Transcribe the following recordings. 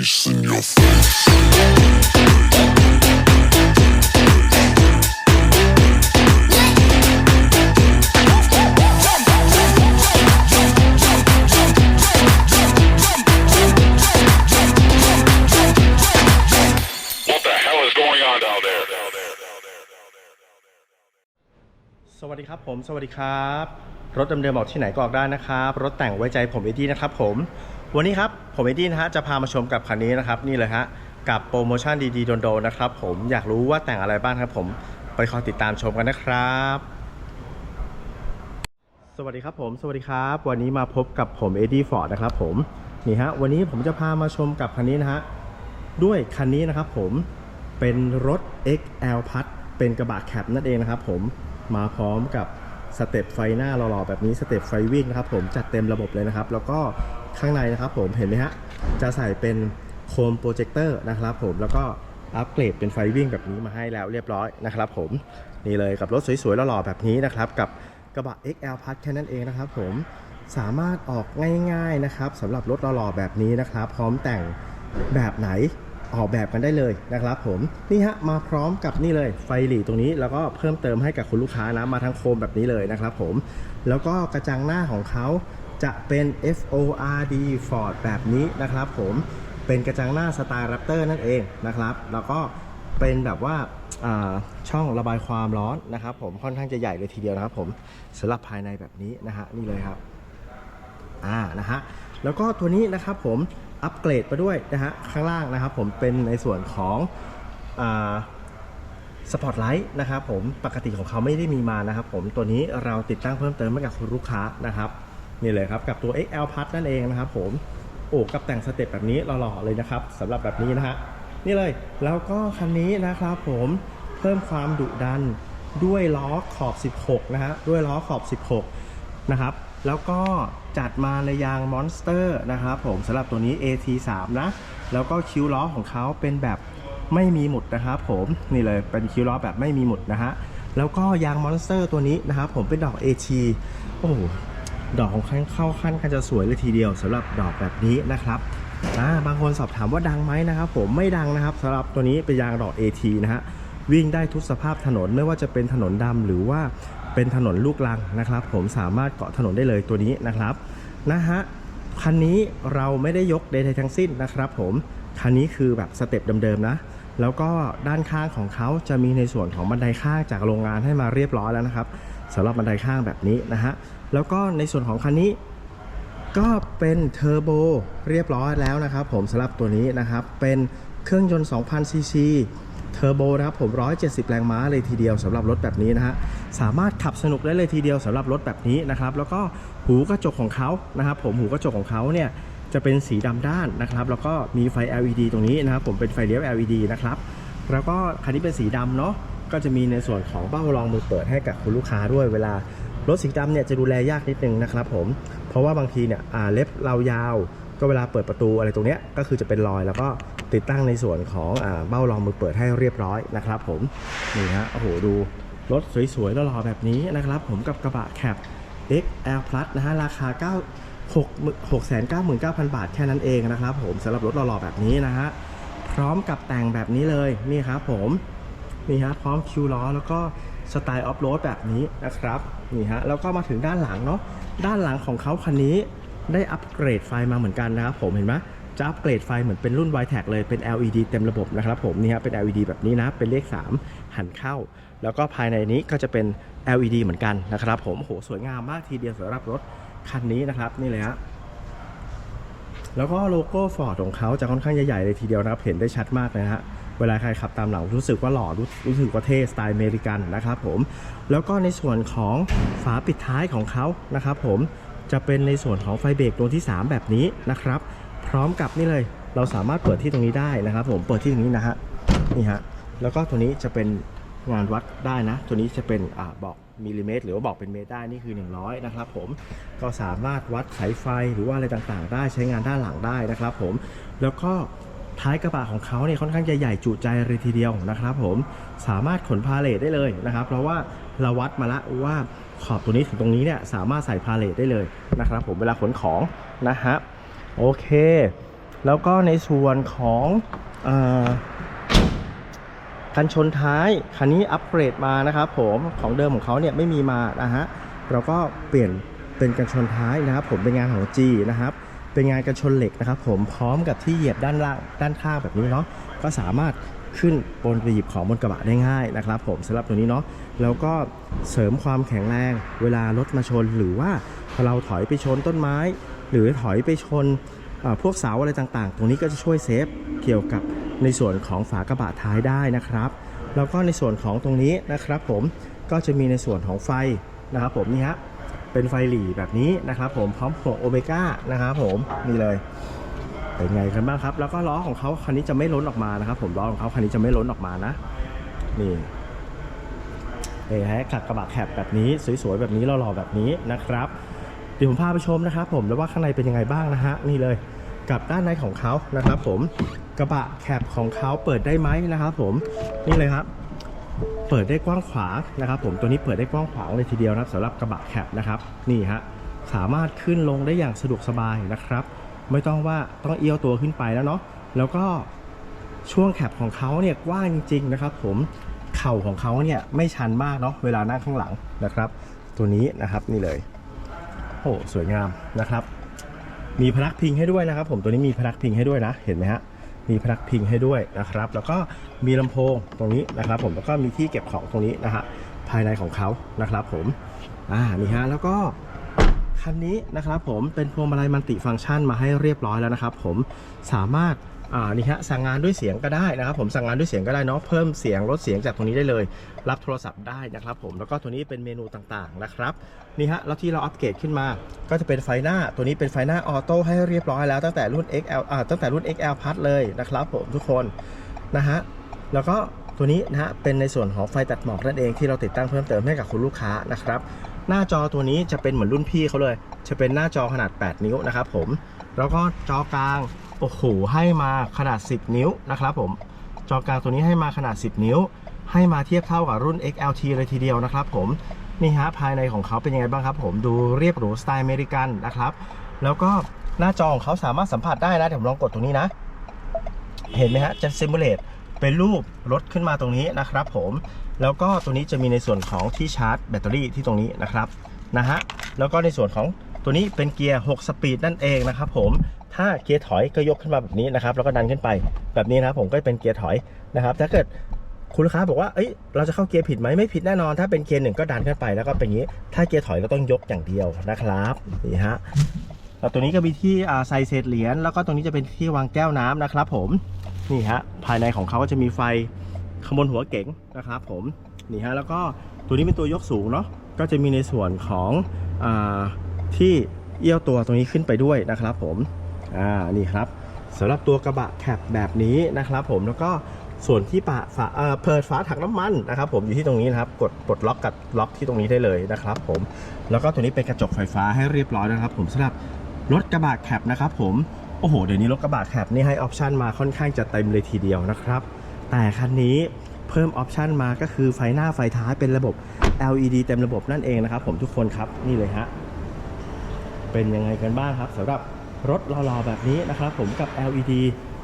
bass in your face. What the hell is going on down there? สวัสดีครับผมสวัสดีครับ รถเดิมๆออกที่ไหนก็ออกได้นะครับ รถแต่งไว้ใจผมเอดี้นะครับผม วันนี้ครับ ผมเอ็ดดี้นะฮะจะพามาชมกับคันนี้นะครับนี่เลยฮะกับโปรโมชั่นดีๆโดนๆนะครับผมอยากรู้ว่าแต่งอะไรบ้างครับผมไปคอยติดตามชมกันนะครับ สวัสดีครับผม สวัสดีครับ วันนี้มาพบกับผมเอ็ดี้ฟอร์ดนะครับผมนี่ฮะวันนี้ผมจะพามาชมกับคันนี้นะฮะด้วยคันนี้นะครับผมเป็นรถ XL พัดเป็นกระบะแคปนั่นเองนะครับผมมาพร้อมกับสเต็ปไฟหน้าหล่อๆแบบนี้สเต็ปไฟวิ่งนะครับผมจัดเต็มระบบเลยนะครับ แล้วก็ ข้างในนะครับผมเห็นไหมฮะจะใส่เป็นโคมโปรเจคเตอร์นะครับผมแล้วก็อัปเกรดเป็นไฟวิ่งแบบนี้มาให้แล้วเรียบร้อยนะครับผมนี่เลยกับรถสวยๆหล่อๆแบบนี้นะครับกับกระบะ XL พัดแค่นั้นเองนะครับผมสามารถออกง่ายๆนะครับสำหรับรถหล่อๆแบบนี้นะครับ พร้อมแต่งแบบไหนออกแบบกันได้เลยนะครับผมนี่ฮะมาพร้อมกับนี่เลยไฟหลีตรงนี้แล้วก็เพิ่มเติมให้กับคุณลูกค้านะมาทั้งโคมแบบนี้เลยนะครับผมแล้วก็กระจังหน้าของเขา จะเป็น FORD Ford แบบนี้นะครับผมเป็นกระจังหน้าสไตล์ Raptor นั่นเองนะครับ แล้วก็เป็นแบบว่าช่องระบายความร้อนนะครับ ผมค่อนข้างจะใหญ่เลยทีเดียวนะครับ ผมสำหรับภายในแบบนี้นะฮะนี่เลยครับอ่านะฮะแล้วก็ตัวนี้นะครับผมอัปเกรดไปด้วยนะฮะข้างล่างนะครับผมเป็นในส่วนของสปอตไลท์นะครับผมปกติของเขาไม่ได้มีมานะครับผมตัวนี้เราติดตั้งเพิ่มเติมให้กับคุณลูกค้านะครับ นี่เลยครับกับตัว XL Plus นั่นเองนะครับผมโอ้กับแต่งสเต็ปแบบนี้หล่อๆเลยนะครับสำหรับแบบนี้นะฮะนี่เลยแล้วก็คันนี้นะครับผมเพิ่มความดุดันด้วยล้อขอบ 16 นะฮะด้วยล้อขอบ 16 นะครับ แล้วก็จัดมาในยางมอนสเตอร์นะครับผมสำหรับตัวนี้ AT3 นะ แล้วก็คิ้วล้อของเขาเป็นแบบไม่มีหมุดนะครับผมนี่เลยเป็นคิ้วล้อแบบไม่มีหมุดนะฮะแล้วก็ยางมอนสเตอร์ตัวนี้นะครับผมเป็นดอก AT โอ้ ดอกของขั้นเข้าขั้นกันจะสวยเลยทีเดียวสำหรับดอกแบบนี้นะครับาบางคนสอบถามว่าดังไหมนะครับ ผมไม่ดังนะครับสำหรับตัวนี้เป็นยางดอก AT นะฮะวิ่งได้ทุกสภาพถนนไม่ว่าจะเป็นถนนดำหรือว่าเป็นถนนลูกรังนะครับ ผมสามารถเกาะถนนได้เลยตัวนี้นะครับนะฮะคันนี้เราไม่ได้ยกใดๆทั้งสิ้นนะครับ ผมคันนี้คือแบบสเต็ปเดิมๆนะแล้วก็ด้านข้างของเขาจะมีในส่วนของบันไดข้างจากโรงงานให้มาเรียบร้อยแล้วนะครับสำหรับบันไดข้างแบบนี้นะฮะ แล้วก็ในส่วนของคันนี้ก็เป็นเทอร์โบเรียบร้อยแล้วนะครับผมสำหรับตัวนี้นะครับ เป็นเครื่องยนต์ 2,000 ซีซีเทอร์โบนะครับผม 170 แรงม้าเลยทีเดียวสำหรับรถแบบนี้นะฮะ สามารถขับสนุกได้เลยทีเดียวสำหรับรถแบบนี้นะครับ แล้วก็หูกระจกของเขานะครับ ผมหูกระจกของเขาเนี่ยจะเป็นสีดำด้านนะครับ แล้วก็มีไฟ LED ตรงนี้นะครับ ผมเป็นไฟเลี้ยว LED นะครับ แล้วก็คันนี้เป็นสีดำเนาะ ก็จะมีในส่วนของเบ้ารองมือเปิดให้กับคุณลูกค้าด้วยเวลา รถสีดำเนี่ยจะดูแลยากนิดนึงนะครับผม เพราะว่าบางทีเนี่ยเล็บเรายาว ก็เวลาเปิดประตูอะไรตรงเนี้ยก็คือจะเป็นรอย แล้วก็ติดตั้งในส่วนของอเบ้ารองมือเปิดให้เรียบร้อยนะครับ ผมนี่ฮะโอ้โหดูรถสวยๆแล้วหล่อๆแบบนี้นะครับ ผมกับกระบะแคป XL Plus นะฮะราคา 9 6 6 9 9 0 0 บาทแค่นั้นเองนะครับ ผมสำหรับรถหล่อๆแบบนี้นะฮะพร้อมกับแต่งแบบนี้เลยนี่ครับผมนี่ฮะพร้อมคิวล้อแล้วก็ สไตล์ออฟโรดแบบนี้นะครับนี่ฮะแล้วก็มาถึงด้านหลังเนาะด้านหลังของเขาคันนี้ได้อัปเกรดไฟมาเหมือนกันนะครับผมเห็นไหมจะอัปเกรดไฟเหมือนเป็นรุ่น y t e c เลยเป็น LED เต็มระบบนะครับผมนี่ฮะเป็น LED แบบนี้นะเป็นเลข 3 หันเข้า แล้วก็ภายในนี้ก็จะเป็น LED เหมือนกันนะครับผมโหสวยงามมากทีเดียวสำหรับรถคันนี้นะครับนี่เลยฮะแล้วก็โลโก้ฟอร์ดของเขาจะค่อนข้างใหญ่ๆเลยทีเดียวนะครับเห็นได้ชัดมากเลยนะฮะ เวลาใครขับตามหลังรู้สึกว่าหล่อรรู้สึกว่าเท่สไตล์อเมริกันนะครับผม แล้วก็ในส่วนของฝาปิดท้ายของเขานะครับผมจะเป็นในส่วนของไฟเบรกตัวที่ 3 แบบนี้นะครับ พร้อมกับนี่เลยเราสามารถเปิดที่ตรงนี้ได้นะครับ ผมเปิดที่ตรงนี้นะฮะนี่ฮะแล้วก็ตัวนี้จะเป็นงานวัดได้นะ ตัวนี้จะเป็นอบอกมิลลิเมตร หรือว่าบอกเป็นเมตรได้นี่คือ 100 นะครับผมก็สามารถวัดสายไฟหรือว่าอะไรต่างๆ ได้ใช้งานด้านหลังได้นะครับผมแล้วก็ ท้ายกระบะของเขาเนี่ยค่อนข้างจะใหญ่จุใจเลยทีเดียวนะครับผมสามารถขนพาเลทได้เลยนะครับ เพราะว่าเราวัดมาล้วว่าขอบตัวนี้ถึงตรงนี้เนี่ยสามารถใส่พาเลทได้เลยนะครับผมเวลาขนของนะฮะโอเค แล้วก็ในส่วนของอกันชนท้ายคันนี้อัปเกรดมานะครับผมของเดิมของเขาเนี่ยไม่มีมานะฮะเราก็เปลี่ยนเป็นกันชนท้ายนะครับผมเป็นงานของ G นะครับ เป็นงานกันชนเหล็กนะครับ ผมพร้อมกับที่เหยียบด้านล่างด้านข้างแบบนี้เนาะก็สามารถขึ้นบนไปหยิบของบนกระบะได้ง่ายนะครับ ผมสำหรับตัวนี้เนาะแล้วก็เสริมความแข็งแรงเวลารถมาชนหรือว่าเราถอยไปชนต้นไม้ หรือถอยไปชนพวกเสาอะไรต่างๆ ตรงนี้ก็จะช่วยเซฟเกี่ยวกับในส่วนของฝากระบะท้ายได้นะครับ แล้วก็ในส่วนของตรงนี้นะครับ ผมก็จะมีในส่วนของไฟนะครับผมนี่ฮะ เป็นไฟหลีแบบนี้นะครับผมพร้อมหัวโอเมก้านะครับผมนี่เลยเป็นไงกันบ้างครับ แล้วก็ล้อของเขาคันนี้จะไม่ล้นออกมานะครับ ผมล้อของเขาคันนี้จะไม่ล้นออกมานะนี่เอ้ฮะขัดกระบะแคบแบบนี้สวยๆแบบนี้หล่อๆแบบนี้นะครับเดี๋ยวผมพาไปชมนะครับ ผมแล้วว่าข้างในเป็นยังไงบ้างนะฮะนี่เลยกับด้านในของเขานะครับ ผมกระบะแคบของเขาเปิดได้ไหมนะครับ ผมนี่เลยครับ เปิดได้กว้างขวางนะครับ ผมตัวนี้เปิดได้กว้างขวางเลยทีเดียวนะครับสำหรับกระบะแคบนะครับนี่ฮะสามารถขึ้นลงได้อย่างสะดวกสบายนะครับ ไม่ต้องว่าต้องเอี้ยวตัวขึ้นไปแล้วเนาะแล้วก็ช่วงแคบของเขาเนี่ยกว้างจริงๆนะครับ ผมเข่าของเขาเนี่ยไม่ชันมากเนาะเวลานั่งข้างหลังนะครับ ตัวนี้นะครับนี่เลยโอ้สวยงามนะครับ มีพนักพิงให้ด้วยนะครับ ผมตัวนี้มีพนักพิงให้ด้วยนะ เห็นไหมฮะ มีพนักพิงให้ด้วยนะครับ แล้วก็มีลำโพงตรงนี้นะครับ ผมแล้วก็มีที่เก็บของตรงนี้นะฮะภายในของเขานะครับ ผมอ่านี่ฮะแล้วก็คันนี้นะครับผมเป็นพวงมาลัยมัลติฟังก์ชันมาให้เรียบร้อยแล้วนะครับ ผมสามารถ อ่านี่ฮะสั่งงานด้วยเสียงก็ได้นะครับ ผมสั่งงานด้วยเสียงก็ได้เนาะเพิ่มเสียงลดเสียงจากตรงนี้ได้เลย รับโทรศัพท์ได้นะครับ ผมแล้วก็ตัวนี้เป็นเมนูต่างๆนะครับนี่ฮะแล้วที่เราอัปเกรดขึ้นมา ก็จะเป็นไฟหน้าตัวนี้เป็นไฟหน้าออโต้ให้เรียบร้อยแล้วตั้งแต่รุ่น XL อ่าตั้งแต่รุ่น XL พัดเลยนะครับ ผมทุกคนนะฮะแล้วก็ตัวนี้นะฮะเป็นในส่วนของไฟตัดหมอกนั่นเองที่เราติดตั้งเพิ่มเติมให้กับคุณลูกค้านะครับหน้าจอตัวนี้จะเป็นเหมือนรุ่นพี่เขาเลย จะเป็นหน้าจอขนาด 8 นิ้วนะครับผมแล้วก็จอกลาง โอ้โหให้มาขนาด 10 นิ้วนะครับผมจอกลางตัวนี้ให้มาขนาด 10 นิ้ว ให้มาเทียบเท่ากับรุ่น XLT เลยทีเดียวนะครับผมนี่ฮะภายในของเขาเป็นยังไงบ้างครับผมดูเรียบหรูสไตล์อเมริกันนะครับแล้วก็หน้าจอของเขาสามารถสัมผัสได้นะเดี๋ยวผมลองกดตรงนี้นะ เห็นไหมฮะจะซิมูเลตเป็นรูปรถขึ้นมาตรงนี้นะครับผมแล้วก็ตัวนี้จะมีในส่วนของที่ชาร์จแบตเตอรี่ที่ตรงนี้นะครับนะฮะแล้วก็ในส่วนของตัวนี้เป็นเกียร์ 6 สปีดนั่นเองนะครับผม ถ้าเกียร์ถอยก็ยกขึ้นมาแบบนี้นะครับ แล้วก็ดันขึ้นไปแบบนี้นะครับผมก็เป็นเกียร์ถอยนะครับ ถ้าเกิดคุณลูกค้าบอกว่าเอ้ยเราจะเข้าเกียร์ผิดไหมไม่ผิดแน่นอน ถ้าเป็นเกียร์หนึ่งก็ดันขึ้นไปแล้วก็เป็นอย่างนี้ ถ้าเกียร์ถอยก็ต้องยกอย่างเดียวนะครับนี่ฮะแล้วตัวนี้ก็มีที่ใส่เศษเหรียญแล้วก็ตรงนี้จะเป็นที่วางแก้วน้ำนะครับ ผมนี่ฮะภายในของเขาก็จะมีไฟขบวนหัวเก๋งนะครับ ผมนี่ฮะแล้วก็ตัวนี้เป็นตัวยกสูงเนาะก็จะมีในส่วนของอที่เอี้ยวตัวตรงนี้ขึ้นไปด้วยนะครับ ผม อ่านี่ครับสำหรับตัวกระบะแคปแบบนี้นะครับผมแล้วก็ส่วนที่ปะฝาเอ่อเปิดฝาถังน้ำมันนะครับผมอยู่ที่ตรงนี้นะครับกดปลดล็อกกับล็อกที่ตรงนี้ได้เลยนะครับผมแล้วก็ตัวนี้เป็นกระจกไฟฟ้าให้เรียบร้อยนะครับ ผมสำหรับรถกระบะแคปนะครับผมโอ้โหเดี๋ยวนี้รถกระบะแคปนี่ให้ออปชันมาค่อนข้างจะเต็มเลยทีเดียวนะครับ แต่คันนี้เพิ่มออปชันมาก็คือไฟหน้าไฟท้ายเป็นระบบ LED เต็มระบบนั่นเองนะครับ ผมทุกคนครับนี่เลยฮะเป็นยังไงกันบ้างครับสำหรับ รถหล่อๆแบบนี้นะครับผมกับ LED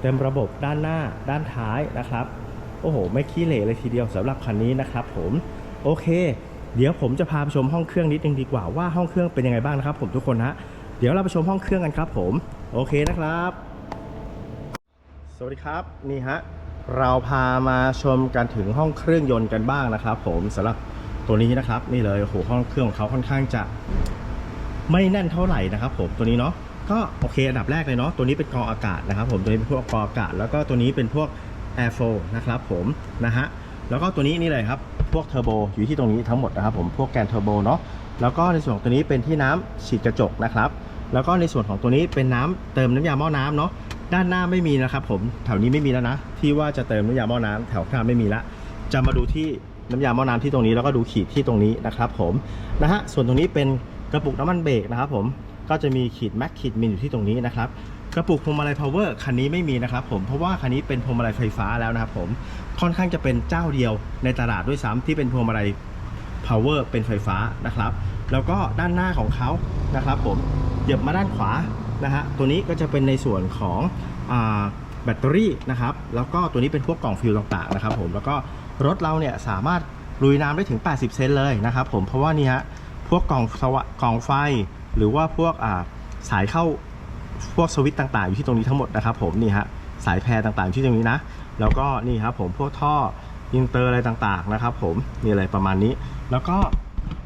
เต็มระบบด้านหน้าด้านท้ายนะครับ โอ้โห ไม่ขี้เหร่เลยทีเดียวสำหรับคันนี้นะครับผมโอเค เดี๋ยวผมจะพาไปชมห้องเครื่องนิดนึงดีกว่าว่าห้องเครื่องเป็นยังไงบ้างนะครับ ผมทุกคนฮะเดี๋ยวเราไปชมห้องเครื่องกันครับ ผมโอเคนะครับ สวัสดีครับนี่ฮะเราพามาชมกันถึงห้องเครื่องยนต์กันบ้างนะครับ ผมสำหรับตัวนี้นะครับนี่เลยโอ้โหห้องเครื่องของเขาค่อนข้างจะไม่แน่นเท่าไหร่นะครับ ผมตัวนี้เนาะ ก็โอเคอันดับแรกเลยเนาะตัวนี้เป็นกรองอากาศนะครับผมตัวนี้เป็นพวกกรองอากาศ แล้วก็ตัวนี้เป็นพวก air flow นะครับผมนะฮะแล้วก็ตัวนี้นี่เลยครับพวกเทอร์โบอยู่ที่ตรงนี้ทั้งหมดนะครับผมพวกแกนเทอร์โบเนาะแล้วก็ในส่วนของตัวนี้เป็นที่น้ำฉีดกระจกนะครับแล้วก็ในส่วนของตัวนี้เป็นน้ำเติมน้ำยาหม้อน้ำเนาะด้านหน้าไม่มีนะครับผมแถวนี้ไม่มีแล้วนะ ที่ว่าจะเติมน้ำยาหม้อน้ำแถวข้างไม่มีละจะมาดูที่น้ำยาหม้อน้ำที่ตรงนี้แล้วก็ดูขีดที่ตรงนี้นะครับผมนะฮะส่วนตรงนี้เป็นกระปุกน้ำมันเบรกนะครับผม ก็จะมีขีดแม็กขีดมินอยู่ที่ตรงนี้นะครับกระปุกพวงมาลัยพาวเวอร์คันนี้ไม่มีนะครับผมเพราะว่าคันนี้เป็นพวงมาลัยไฟฟ้าแล้วนะครับผมค่อนข้างจะเป็นเจ้าเดียวในตลาดด้วยซ้ำที่เป็นพวงมาลัย power เป็นไฟฟ้านะครับ แล้วก็ด้านหน้าของเขานะครับ ผมเหยียบมาด้านขวานะฮะตัวนี้ก็จะเป็นในส่วนของอแบตเตอรี่นะครับแล้วก็ตัวนี้เป็นพวกกล่องฟิลต่างๆนะครับผมแล้วก็รถเราเนี่ยสามารถลุยน้ำได้ถึง 80 เซนเลยนะครับผมเพราะว่านี่ฮะพวกกล่องสวะกล่องไฟ หรือว่าพวกอ่าสายเข้าพวกสวิตช์ต่างๆ อยู่ที่ตรงนี้ทั้งหมดนะครับผมนี่ฮะสายแพรต่างๆอยู่ที่ตรงนี้นะ แล้วก็นี่ครับผมพวกท่ออินเตอร์อะไรต่างๆนะครับผมนี่อะไรประมาณนี้ แล้วก็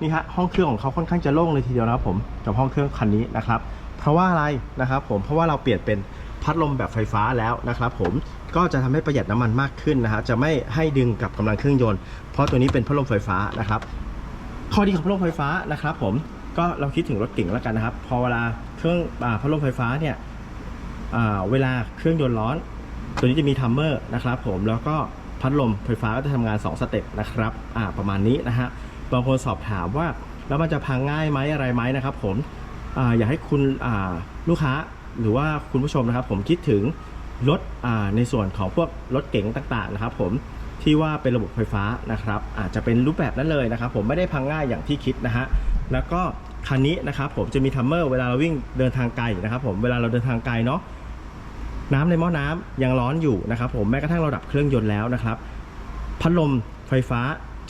นี่ฮะห้องเครื่องของเขาค่อนข้างจะโล่งเลยทีเดียวนะครับผมกับห้องเครื่องคันนี้นะครับ เพราะว่าอะไรนะครับผมเพราะว่าเราเปลี่ยนเป็นพัดลมแบบไฟฟ้าแล้วนะครับผมก็จะทำให้ประหยัดน้ำมันมากขึ้นนะฮะจะไม่ให้ดึงกับกำลังเครื่องยนต์ เพราะตัวนี้เป็นพัดลมไฟฟ้านะครับ ข้อดีของพัดลมไฟฟ้านะครับผม ก็เราคิดถึงรถเก่งแล้วกันนะครับ พอเวลาเครื่องอาพัดลมไฟฟ้าเนี่ยอ่าเวลาเครื่องยนต์ร้อน ตัวนี้จะมีทัมเมอร์นะครับ ผมแล้วก็พัดลมไฟฟ้าก็จะทำงาน 2 สเต็ปนะครับอ่าประมาณนี้นะฮะบางคนสอบถามว่าแล้วมันจะพังง่ายไหมอะไรไหมนะครับ ผมอาอยากให้คุณอ่าลูกค้าหรือว่าคุณผู้ชมนะครับ ผมคิดถึงรถอ่าในส่วนของพวกรถเก๋งต่างๆนะครับ ผมที่ว่าเป็นระบบไฟฟ้านะครับ อาจจะเป็นรูปแบบนั้นเลยนะครับ ผมไม่ได้พังง่ายอย่างที่คิดนะฮะแล้วก็ คันนี้นะครับผมจะมีทัมเมอร์เวลาเราวิ่งเดินทางไกลนะครับผมเวลาเราเดินทางไกลเนาะน้ำในหม้อน้ำยังร้อนอยู่นะครับผมแม้กระทั่งเราดับเครื่องยนต์แล้วนะครับพัดลมไฟฟ้า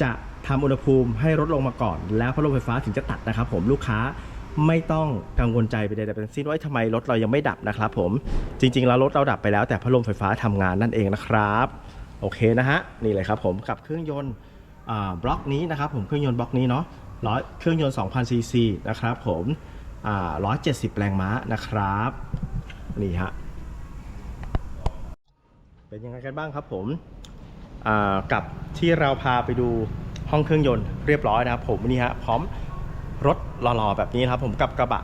จะทำอุณหภูมิให้ลดลงมาก่อน แล้วพัดลมไฟฟ้าถึงจะตัดนะครับ ผมลูกค้าไม่ต้องกังวลใจไปใดๆทั้งสิ้นว่าทำไมรถเรายังไม่ดับนะครับผมจริงๆแล้วรถเราดับไปแล้ว แต่พัดลมไฟฟ้าทำงานนั่นเองนะครับ โอเคนะฮะนี่เลยครับผมกับเครื่องยนต์บล็อกนี้นะครับผมเครื่องยนต์บล็อกนี้เนาะ ร้อยเครื่องยนต์ 2,000 ซีซีนะครับผมอ่า170แรงม้านะครับ นี่ฮะ เป็นยังไงกันบ้างครับผมกับที่เราพาไปดูห้องเครื่องยนต์เรียบร้อยนะครับผมนี่ฮะพร้อมรถหล่อๆแบบนี้ครับผมกับกระบะ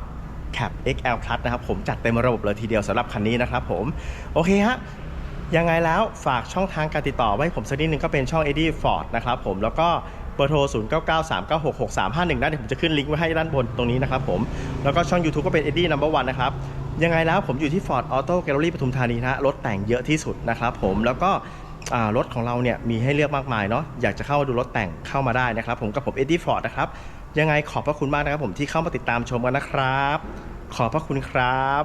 Cap XL Plus นะครับผมจัดเต็มระบบเลยทีเดียวสำหรับคันนี้นะครับผมโอเคฮะยังไงแล้วฝากช่องทางการติดต่อไว้ผมสักนิดนึงก็เป็นช่อง Eddie Ford นะครับผมแล้วก็ เบอร์โทร 0 9 9 3 9 6 6 3 5 1นะเดี๋ยวผมจะขึ้นลิงก์ไว้ให้ด้านบนตรงนี้นะครับผมแล้วก็ช่อง YouTube ก็เป็น Eddie Number One นะครับยังไงแล้วผมอยู่ที่ Ford Auto Gallery ปทุมธานีนะรถแต่งเยอะที่สุดนะครับผมแล้วก็รถของเราเนี่ยมีให้เลือกมากมายเนาะอยากจะเข้ามาดูรถแต่งเข้ามาได้นะครับ ผมกับผม Eddie Ford นะครับ ยังไงขอบพระคุณมากนะครับผมที่เข้ามาติดตามชมกันนะครับ ขอบพระคุณครับ